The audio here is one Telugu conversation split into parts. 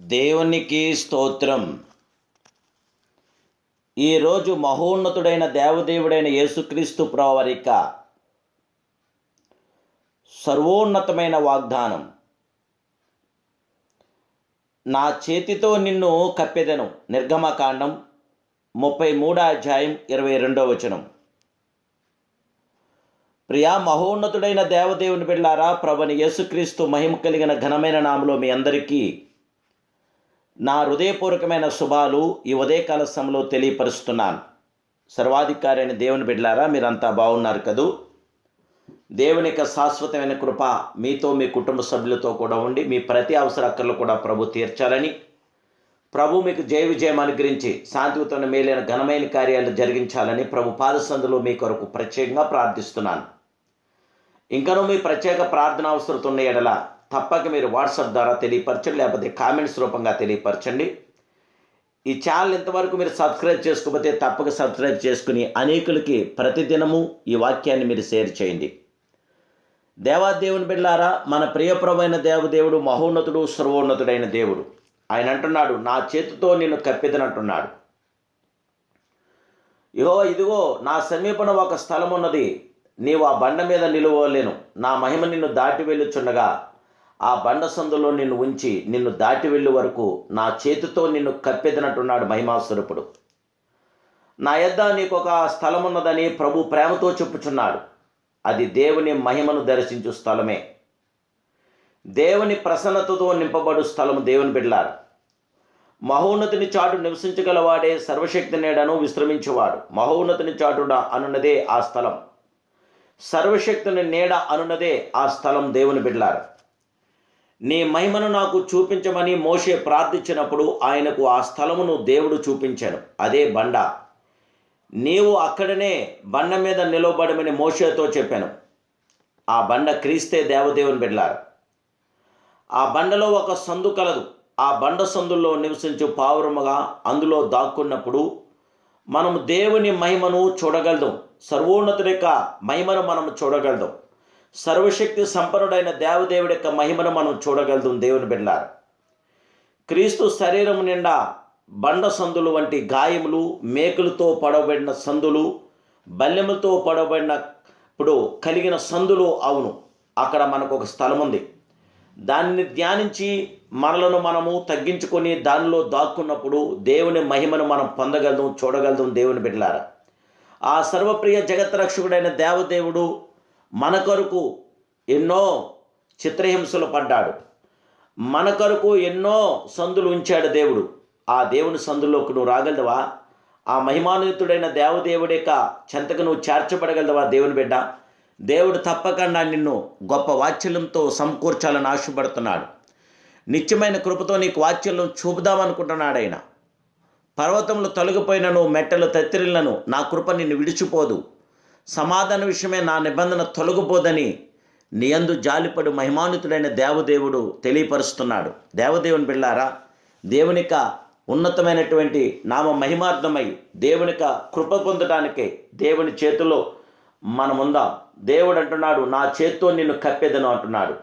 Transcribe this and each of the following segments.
దేవునికి స్తోత్రం. ఈరోజు మహోన్నతుడైన దేవదేవుడైన యేసుక్రీస్తు ప్రవరిక సర్వోన్నతమైన వాగ్దానం. నా చేతితో నిన్ను కప్పెదను. నిర్గమకాండం ముప్పై మూడో అధ్యాయం ఇరవై రెండో వచనం. ప్రియా మహోన్నతుడైన దేవదేవుని బిళ్ళారా ప్రభుని యేసుక్రీస్తు మహిమ కలిగిన ఘనమైన నామలో మీ అందరికీ నా హృదయపూర్వకమైన శుభాలు ఈ ఉదయకాల సమయంలో తెలియపరుస్తున్నాను. సర్వాధికారి అయిన దేవుని బిడ్డలారా మీరంతా బాగున్నారు కదూ? దేవుని యొక్క శాశ్వతమైన కృప మీతో మీ కుటుంబ సభ్యులతో కూడా ఉండి మీ ప్రతి అవసర అక్కర్లు కూడా ప్రభు తీర్చాలని. ప్రభు మీకు జయ విజయం అనుగ్రహించి శాంతియుతమైన మేలైన ఘనమైన కార్యాలు జరిగించాలని ప్రభు పాదసందులో మీ కొరకు ప్రత్యేకంగా ప్రార్థిస్తున్నాను. ఇంకనూ మీ ప్రత్యేక ప్రార్థన అవసరం ఉన్న ఎడల తప్పక మీరు వాట్సాప్ ద్వారా తెలియపరచండి లేకపోతే కామెంట్స్ రూపంగా తెలియపరచండి. ఈ ఛానల్ ఇంతవరకు మీరు సబ్స్క్రైబ్ చేసుకోకపోతే తప్పక సబ్స్క్రైబ్ చేసుకుని అనేకులకి ప్రతిదినము ఈ వాక్యాన్ని మీరు షేర్ చేయండి. దేవాదేవుని బిడ్డారా మన ప్రియప్రమైన దేవదేవుడు మహోన్నతుడు సర్వోన్నతుడైన దేవుడు. ఆయన అంటున్నాడు నా చేతితో నిన్ను కప్పిదనంటున్నాడు ఇహో ఇదిగో నా సమీపన ఒక స్థలం ఉన్నది నీవు ఆ బండ మీద నిలువలేను. నా మహిమ నిన్ను దాటి వెళ్ళుచుండగా ఆ బండ సందులో నిన్ను ఉంచి నిన్ను దాటి వెళ్ళే వరకు నా చేతితో నిన్ను కప్పెదినట్టున్నాడు మహిమాసురపుడు నా యొద్ద నీకు ఒక స్థలం ఉన్నదని ప్రభు ప్రేమతో చెప్పుచున్నాడు. అది దేవుని మహిమను దర్శించు స్థలమే. దేవుని ప్రసన్నతతో నింపబడు స్థలము దేవుని బిడ్లారు మహోన్నతిని చాటు నివసించగలవాడే సర్వశక్తి నేడను విశ్రమించేవాడు. మహోన్నతిని చాటుడ అనున్నదే ఆ స్థలం. సర్వశక్తిని నీడ అనున్నదే ఆ స్థలం దేవుని బిడ్లారు నీ మహిమను నాకు చూపించమని మోషే ప్రార్థించినప్పుడు ఆయనకు ఆ స్థలమును దేవుడు చూపించాను అదే బండ. నీవు అక్కడనే బండ మీద నిలవబడమని మోషేతో చెప్పాను. ఆ బండ క్రీస్తే దేవదేవుని బిడ్డారు ఆ బండలో ఒక సందు కలదు. ఆ బండ సందుల్లో నివసించు పావురముగా అందులో దాక్కున్నప్పుడు మనం దేవుని మహిమను చూడగలదు. సర్వోన్నతుడి మహిమను మనం చూడగలదు. సర్వశక్తి సంపన్నుడైన దేవదేవుడి యొక్క మహిమను మనం చూడగలదు దేవుని బిడ్డారు క్రీస్తు శరీరం నిండా బండ సందులు వంటి గాయములు మేకులతో పడబడిన సందులు బల్లెములతో పడబడిన ఇప్పుడు కలిగిన సందులు అవును. అక్కడ మనకు ఒక స్థలం ఉంది. దాన్ని ధ్యానించి మనలను మనము తగ్గించుకొని దానిలో దాక్కున్నప్పుడు దేవుని మహిమను మనం పొందగలదు చూడగలదు దేవుని బిడ్డలారా. ఆ సర్వప్రియ జగత్ రక్షకుడైన దేవదేవుడు మన కొరకు ఎన్నో చిత్రహింసలు పడ్డాడు. మన కొరకు ఎన్నో సందులు ఉంచాడు దేవుడు. ఆ దేవుని సందులోకి నువ్వు రాగలవా? ఆ మహిమాన్వితుడైన దేవదేవుడి యొక్క చెంతకు నువ్వు చేర్చబడగలవా దేవుని బిడ్డ? దేవుడు తప్పకుండా నిన్ను గొప్ప వాత్సల్యంతో సమకూర్చాలని ఆశపడుతున్నాడు. నిత్యమైన కృపతో నీకు వాత్సల్యం చూపుదామనుకుంటున్నాడు ఆయన. పర్వతములు తొలగిపోయినను మెట్టలు తత్తిరిలను నా కృప నిన్ను విడిచిపోదు. సమాధాన విషయమే నా నిబంధన తొలగిపోదని నియందు జాలిపడు మహిమానుతుడైన దేవదేవుడు తెలియపరుస్తున్నాడు. దేవదేవుని బిళ్ళారా దేవునిక ఉన్నతమైనటువంటి నామ మహిమార్థమై దేవునిక కృప పొందడానికే దేవుని చేతిలో మనముందాం. దేవుడు అంటున్నాడు నా చేత్తో నిన్ను కప్పెదను అంటున్నాడు.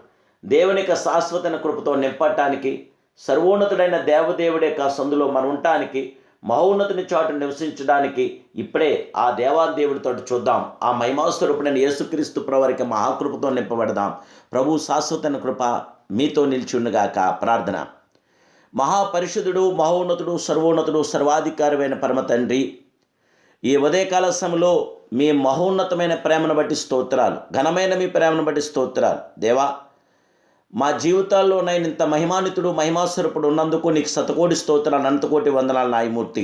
దేవునిక శాశ్వతన కృపతో నింపటానికి సర్వోన్నతుడైన దేవదేవుడే కాసందులో సందులో మనం ఉండటానికి మహోన్నతుని చాటు నివసించడానికి ఇప్పుడే ఆ దేవాదేవుడితో చూద్దాం. ఆ మహిమాస్వరూపుడైన యేసుక్రీస్తు ప్రవరికి మహాకృపతో నింపబడదాం. ప్రభు శాశ్వతన కృప మీతో నిలిచి ప్రార్థన. మహాపరిషుదుడు మహోన్నతుడు సర్వోన్నతుడు సర్వాధికారమైన పరమ తండ్రి ఈ ఉదయకాల సమయంలో మీ మహోన్నతమైన ప్రేమను బట్టి స్తోత్రాలు ఘనమైన మీ ప్రేమను బట్టి స్తోత్రాలు. దేవా మా జీవితాల్లో నేను ఇంత మహిమానితుడు మహిమాస్వరూపుడు ఉన్నందుకు నీకు శతకోటి స్తోత్రాలు అనంతకోటి వందనాలు నాయమూర్తి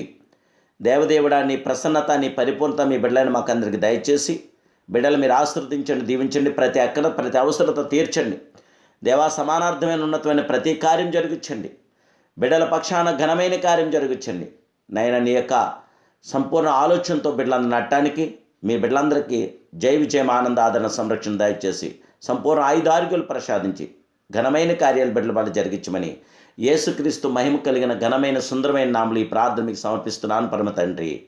దేవదేవుడా నీ ప్రసన్నత నీ పరిపూర్ణత మీ బిడ్డలను మాకు అందరికి దయచేసి బిడ్డలు మీరు ఆశ్రదించండి దీవించండి ప్రతి అక్కడ ప్రతి అవసరత తీర్చండి. దేవా సమానార్థమైన ఉన్నతమైన ప్రతి కార్యం జరిగించండి బిడ్డల పక్షాన ఘనమైన కార్యం జరిగించండి నైనా నీ యొక్క సంపూర్ణ ఆలోచనతో బిడ్డలందరిని నట్టడానికి మీ బిడ్డలందరికీ జై విజయం ఆనంద ఆదరణ సంరక్షణ దయచేసి సంపూర్ణ ఆయుధార్గులు ప్రసాదించి ఘనమైన కార్యాలు బిడ్డల పాటు జరిగించమని యేసుక్రీస్తు మహిమ కలిగిన ఘనమైన సుందరమైన నామలు ఈ ప్రార్థన మీకు సమర్పిస్తున్నాను పరమ తండ్రి.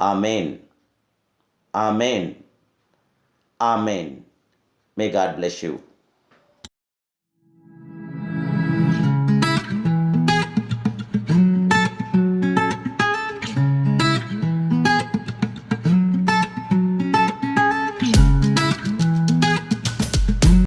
ఆ main ah main ah main may God bless you